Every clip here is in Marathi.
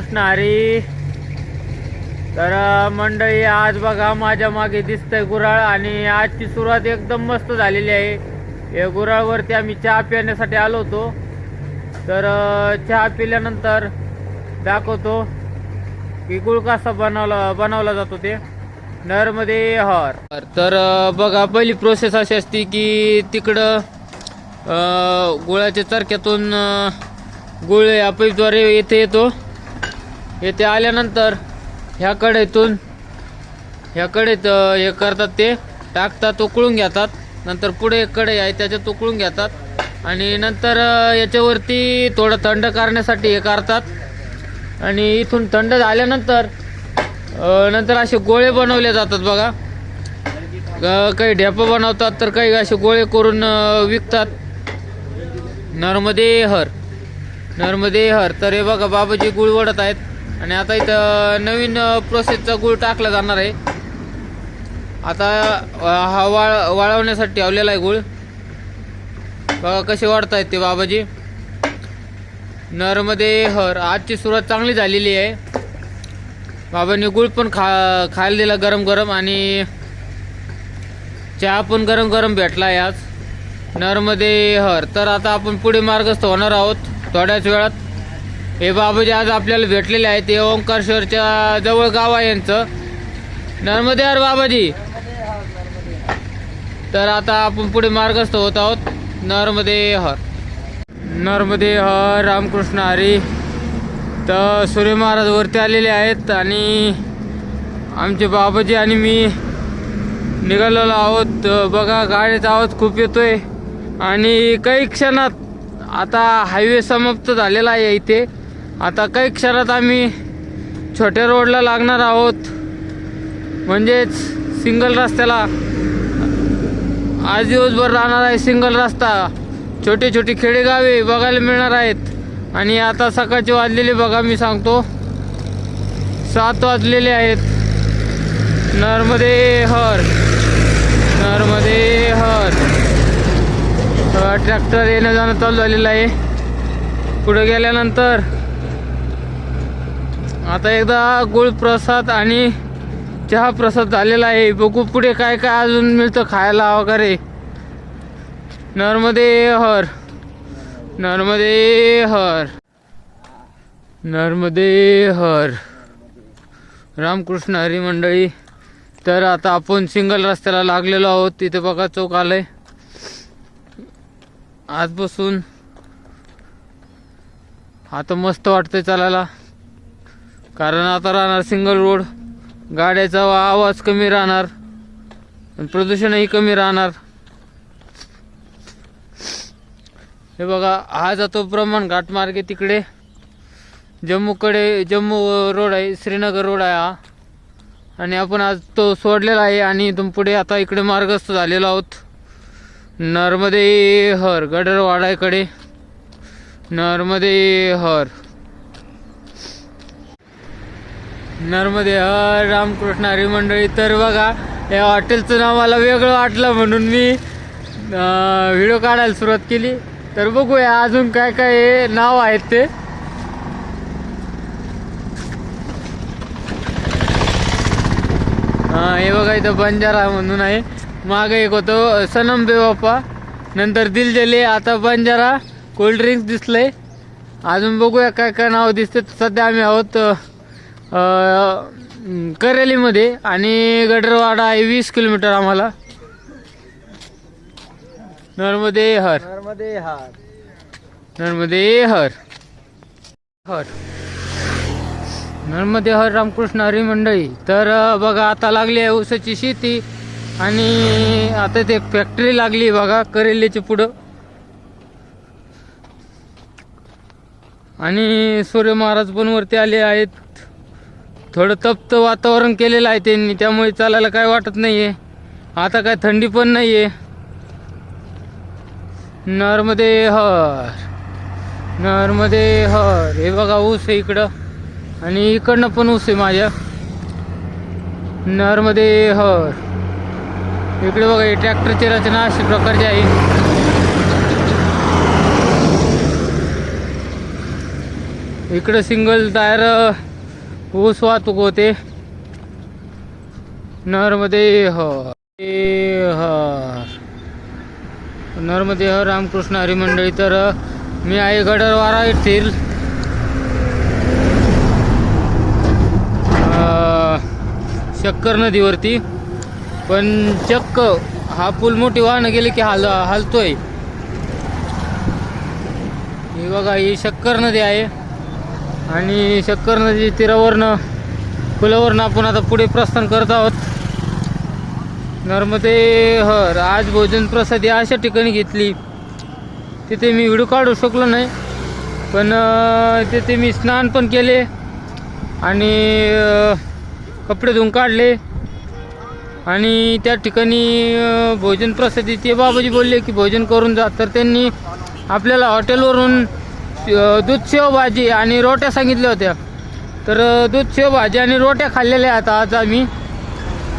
रामकृष्ण हरी. तर मंडळी आज बघा माझ्या मागे दिसतंय गुराळ आणि आजची सुरुवात एकदम मस्त झालेली आहे. या गुराळवरती आम्ही चहा पिण्यासाठी आलो होतो. तर चहा पिल्यानंतर दाखवतो की गुळ कसा बनवला बनवला जातो ते. नरमध्ये हर. तर बघा पहिली प्रोसेस अशी असते की तिकडं गुळाच्या चरख्यातून गुळ या येथे येतो. येथे आल्यानंतर ह्या कढईतून ह्या कढईत हे करतात ते टाकतात उकळून घेतात. नंतर पुढे एक कढई आहे त्याच्यात उकळून घेतात. आणि नंतर याच्यावरती थोडं थंड करण्यासाठी हे करतात. आणि इथून थंड झाल्यानंतर नंतर असे गोळे बनवले जातात बघा. काही ढेपं बनवतात तर काही असे गोळे करून विकतात. नर्मदे हर नर्मदे हर तर हे बघा बाबाजी गुळ वडत आहेत. आणि आता इथं नवीन प्रोसेसचा गुळ टाकला जाणार आहे. आता हा वाळ वाळवण्यासाठी ठेवलेला आहे गुळ. बघा कसे वाढतायत ते बाबाजी. नरमध्ये हर आजची सुरुवात चांगली झालेली आहे. बाबांनी गुळ पण खा खायला दिला गरम गरम आणि चहा पण गरम गरम भेटला आहे आज. नरमध्ये हर तर आता आपण पुढे मार्गस्थ होणार आहोत थोड्याच वेळात. हे बाबाजी आज आपल्याला भेटलेले आहेत. ते ओंकारेश्वरच्या जवळ गाव आहे यांचं. नर्मदे हर बाबाजी. तर आता आपण पुढे मार्गस्थ होत आहोत. नर्मदे हर. नर्मदे हर रामकृष्ण हरी. तर सूर्य महाराज वरती आलेले आहेत आणि आमचे बाबाजी आणि मी निघालेलो आहोत. बघा गाडीचा आवाज खूप येतोय. आणि काही क्षणात आता हायवे समाप्त झालेला आहे इथे. आता काही क्षणात आम्ही छोट्या रोडला लागणार आहोत. म्हणजेच सिंगल रस्त्याला. आज दिवसभर राहणार आहे सिंगल रस्ता. छोटे छोटे खेडेगावे बघायला मिळणार आहेत. आणि आता सकाळचे वाजलेले बघा मी सांगतो. सात वाजलेले आहेत. नर्मदे हर. नर्मदे हर. ट्रॅक्टर येणं जाणं चालू झालेलं आहे. पुढे गेल्यानंतर आता एकदा गुळ प्रसाद आणि चहा प्रसाद झालेला आहे. बघू पुढे काय काय अजून मिळतं खायला वगैरे. नर्मदे हर. नर्मदे हर. नर्मदे हर. रामकृष्ण हरी मंडळी तर आता आपण सिंगल रस्त्याला लागलेलो आहोत. तिथे बघा चौक आलंय. आजपासून आता मस्त वाटतंय चालायला. कारण आता राहणार सिंगल रोड गाड्याचा आवाज कमी राहणार. प्रदूषणही कमी राहणार. हे बघा हा जातो ब्रह्मण घाट मार्गे तिकडे. जम्मूकडे जम्मू रोड आहे श्रीनगर रोड आहे हा. आणि आपण आज तो सोडलेला आहे आणि इथून पुढे आता इकडे मार्गस्थ झालेलो आहोत. नर्मदे हर गडरवाडाकडे नर्मदे हर. नर्मदे हर रामकृष्ण हरी मंडळी तर बघा या हॉटेलचं नाव मला वेगळं वाटलं म्हणून मी व्हिडिओ काढायला सुरुवात केली. तर बघूया अजून काय काय नाव आहेत ते. हे बघा इथं बंजारा म्हणून आहे. मागे एक होतं सनम बेवापा नंतर दिलजले आता बंजारा. Cold drinks दिसलंय. अजून बघूया काय काय नाव दिसते. सध्या आम्ही आहोत करेलीमध्ये आणि गडरवाडा आहे वीस किलोमीटर आम्हाला. नर्मदे हर. नर्मदे हार. नर्मदे हर. हर. नर्मदे हर रामकृष्ण हरी मंडळी. तर बघा आता लागली आहे ऊसाची शेती आणि आता ते फॅक्टरी लागली बघा करेलीच्या पुढं. आणि सूर्य महाराज पण वरती आले आहेत. थोडं तप्त वातावरण केलेलं आहे त्यांनी त्यामुळे चालायला काय वाटत नाहीये. आता काय थंडी पण नाहीये. नर्मदे हर नर्मदे हर. हे बघा ऊस आहे इकडं. आणि इकडनं पण ऊस आहे माझ्या. नर्मदे हर. इकडे बघा हे ट्रॅक्टरची रचना अशा प्रकारची आहे. इकडं सिंगल टायर ऊस वाहतूक होते नरमध्ये हर. हर रामकृष्ण हरी मंडळी तर मी आहे गडरवारा येथील. शक्कर नदीवरती. पण चक्क हा पूल मोठी वाहनं गेली की हाल हालतोय. ही बघा ही शक्कर नदी आहे. आणि शक्कर नदी तीरावरनं पुलावरनं आपण आता पुढे प्रस्थान करत आहोत. नर्मदे हर आज भोजन प्रसाद या अशा ठिकाणी घेतली. तिथे मी व्हिडिओ काढू शकलो नाही. पण तिथे मी स्नान पण केले आणि कपडे धुवून काढले. आणि त्या ठिकाणी भोजन प्रसादी ते बाबाजी बोलले की भोजन करून जा. तर त्यांनी आपल्याला हॉटेलवरून दूध शेव भाजी आणि रोट्या सांगितल्या होत्या. तर दूध शेव भाजी आणि रोट्या खाल्लेल्या आहेत आज आम्ही.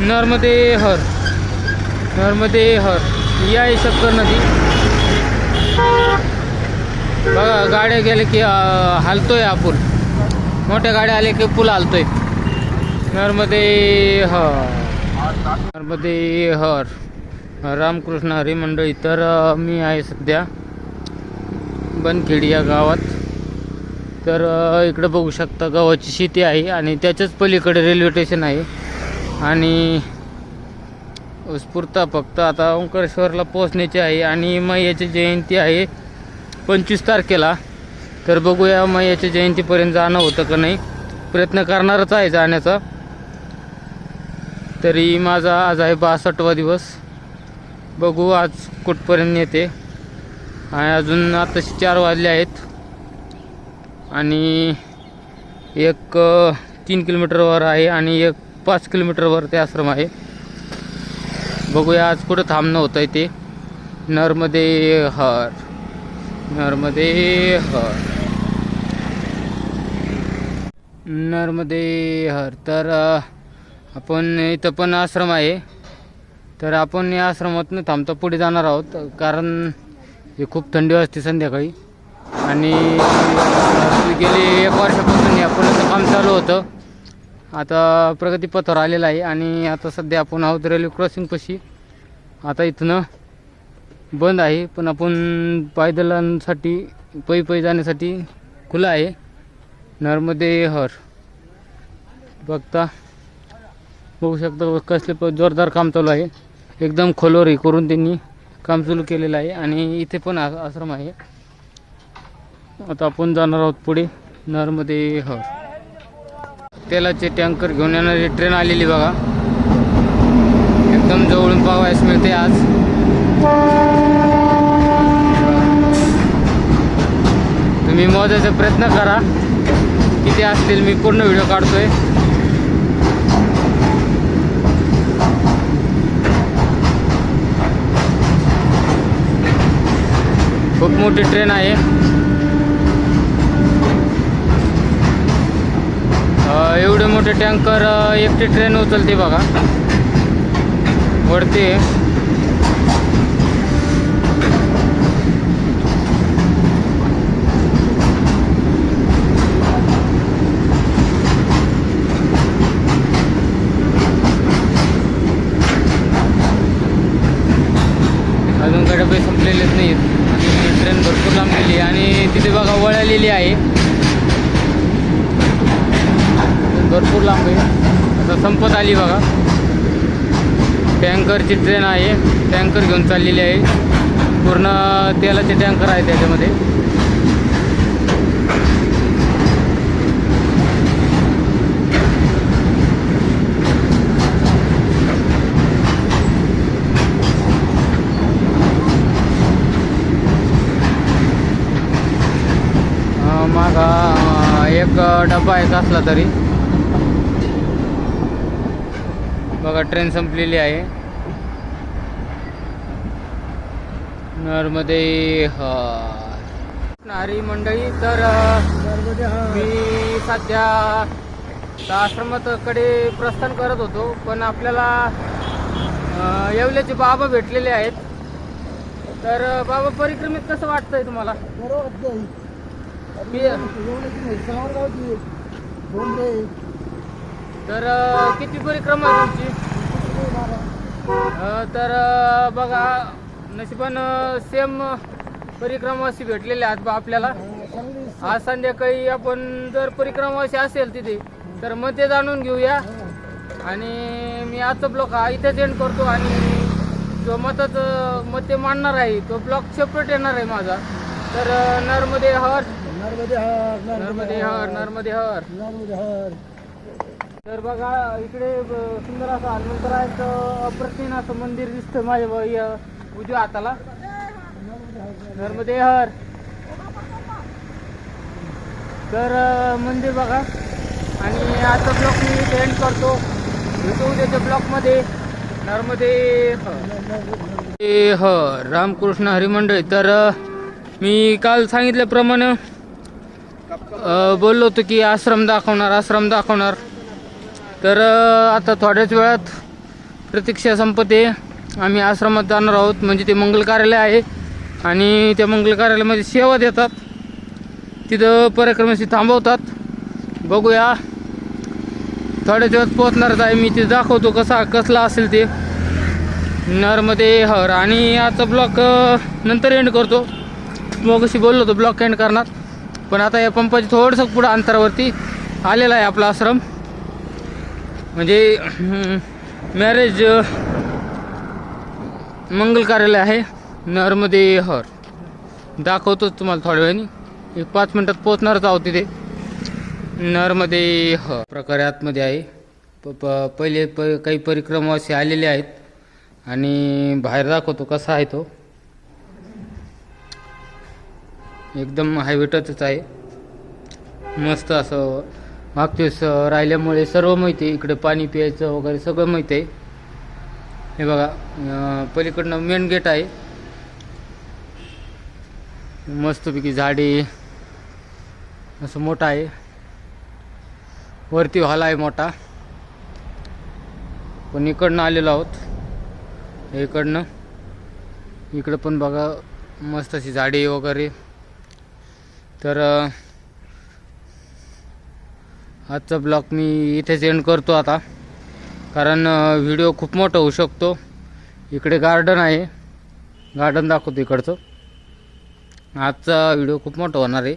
नर्मदे हर. नर्मदे हर. या आहे शक्कर नदी बघा गाड्या गेल्या की अं, हालतोय हा पूल मोठ्या गाड्या आल्या की पूल हालतोय. नर्मदे हर. नर्मदे हर. रामकृष्ण हरी मंडळी तर मी आहे सध्या. बनखेडी या गावात. तर इकडं बघू शकता गावाची शेती आहे आणि त्याच्याच पलीकडे रेल्वे स्टेशन आहे. आणि उत्स्फूर्त फक्त आता ओंकारेश्वरला पोहोचण्याची आहे आणि मैयाची जयंती आहे पंचवीस तारखेला. तर बघूया मैयाच्या जयंतीपर्यंत जाणं होतं का नाही. प्रयत्न करणारच आहे जाण्याचा. तरी माझा आज आहे बासष्टवा दिवस. बघू आज कुठपर्यंत येते आणि अजून आताशी चार वाजले आहेत. आणि एक तीन किलोमीटरवर आहे आणि एक पाच किलोमीटरवर ते आश्रम आहे. बघूया आज कुठं थांबणं होतं आहे ते. नरमध्ये हर. नरमध्ये हर. नरमध्ये हर. तर आपण इथं पण आश्रम आहे. तर आपण या आश्रमातून थांबता पुढे जाणार आहोत. कारण हे खूप थंडी असते संध्याकाळी. आणि गेली एक वर्षापासून या पुलाचं काम चालू होतं. आता प्रगतीपथावर आलेलं आहे आणि आता सध्या आपण आहोत रेल्वे क्रॉसिंगपाशी आता इथनं बंद आहे पण आपण पायदलांसाठी पै पै जाण्यासाठी खुलं आहे. नर्मदे हर. बघता बघू शकता कसले प जोरदार काम चालू आहे. एकदम खोलवर करून त्यांनी काम चालू केलेलं आहे आणि इथे पण आश्रम आहे. आता आपण जाणार आहोत पुढे नरमध्ये हर. तेलाचे टँकर घेऊन येणारी ट्रेन आलेली बघा. एकदम जवळून पाहावयास मिळते आज. तुम्ही मोजायचा प्रयत्न करा. किती असतील मी पूर्ण व्हिडिओ काढतोय. खूप मोठी ट्रेन आहे. एवढे मोठे टँकर एकटी ट्रेन उचलते बघा. वरती. अजून काही डबे संपलेलेच नाहीत आहेत ट्रेन भरपूर लांब गेली आणि तिथे बघा वळालेली आहे. भरपूर लांब आहे. आता संपत आली बघा. टँकरची ट्रेन आहे. टँकर घेऊन चाललेली आहे. पूर्ण तेलाचे टँकर आहे त्याच्यामध्ये अं, मागा अं, एक डबा आहे असला तरी. बघा ट्रेन संपलेली आहे. नरमध्ये नारी मंडळी तर मी सध्या आश्रमाकडे प्रस्थान करत होतो पण आपल्याला येवल्याचे बाबा भेटलेले आहेत. तर बाबा परिक्रमेत कसं वाटतंय तुम्हाला? सावरगावची तर किती परिक्रमा आहे तुमची? तर बघा नशिबान सेम परिक्रमा अशी भेटलेली आहेत बा आपल्याला. आज संध्याकाळी आपण जर परिक्रमा अशी असेल तिथे तर मग ते जाणून घेऊया. आणि मी आजचा ब्लॉक हा इथेच एंड करतो आणि जो मताचं मत ते मांडणार आहे तो ब्लॉक सेपरेट येणार आहे माझा. तर नरमध्ये हर नर्मदे हर नर्मदे हर नर्मदे हर. नर्मदे हर. तर बघा इकडे सुंदर असं हनुमंतरायचं अप्रतिम असं मंदिर दिसतं माझ्या उजव्या हाताला. नर्मदे हर. तर मंदिर बघा. आणि आजचा ब्लॉक मी एंड करतो. भेटू उद्याच्या ब्लॉकमध्ये नर्मदे हर. ए ह रामकृष्ण हरिमंडळ. तर मी काल सांगितल्याप्रमाणे बोललो होतो की आश्रम दाखवणार आश्रम दाखवणार. तर आता थोड्याच वेळात प्रतीक्षा संपते. आम्ही आश्रमात जाणार आहोत. म्हणजे ते मंगल कार्यालय आहे. आणि त्या मंगल कार्यालयामध्ये सेवा देतात. तिथं परिक्रमाशी थांबवतात. बघूया. थोड्याच वेळात पोहोचणारच आहे. मी ते दाखवतो कसा कसला असेल ते. नरमध्ये हर. आणि आता ब्लॉक नंतर एंड करतो. मग कशी बोललो होतो ब्लॉक एंड करणार. पण आता या पंपाच्या थोडंसं पुढं अंतरावरती आलेला आहे आपला आश्रम. म्हणजे मॅरेज मंगल कार्यालय आहे नर्मदे हर. दाखवतोच तुम्हाला थोड्या वेळाने. एक पाच मिनटात पोहोचणारच आहोत तिथे. नर्मदे हर. प्रकारे आतमध्ये आहे. प प पहिले प काही परिक्रमा असे आलेले आहेत. आणि बाहेर दाखवतो कसा आहे तो. एकदम हायवेटच आहे. मस्त असं मागच्या राहिल्यामुळे सर्व माहिती आहे. इकडे पाणी प्यायचं वगैरे सगळं माहिती आहे. हे बघा पलीकडनं मेन गेट आहे. मस्तपैकी झाडे असं मोठं आहे. वरती हॉल आहे मोठा. पण इकडनं आलेलो आहोत. इकडनं. इकडं पण बघा मस्त अशी झाडे वगैरे. तर आजचा ब्लॉग मी इथेच एंड करतो आता. कारण व्हिडिओ खूप मोठा होऊ शकतो. इकडे गार्डन आहे. गार्डन दाखवतो इकडचं. आजचा व्हिडिओ खूप मोठा होणार आहे.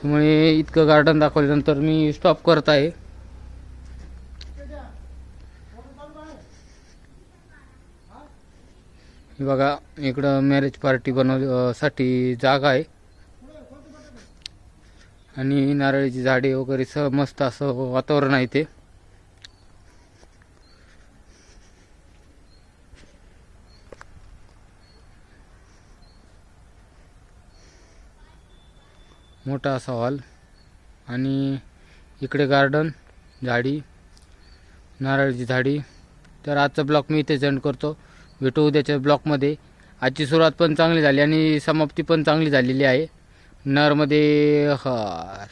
त्यामुळे इतकं गार्डन दाखवल्यानंतर मी स्टॉप करत आहे. बघा इकडं मॅरेज पार्टी बनवसाठी जागा आहे. आणि नारळीची झाडे वगैरे स मस्त असं वातावरण आहे ते. मोठा असा हॉल. आणि इकडे गार्डन झाडी नारळाची झाडी. तर आजचा ब्लॉक मी इथे सेंड करतो. भेटू उद्याच्या ब्लॉकमध्ये आजची सुरुवात पण चांगली झाली आणि समाप्ती पण चांगली झालेली आहे. नरमध्ये हर.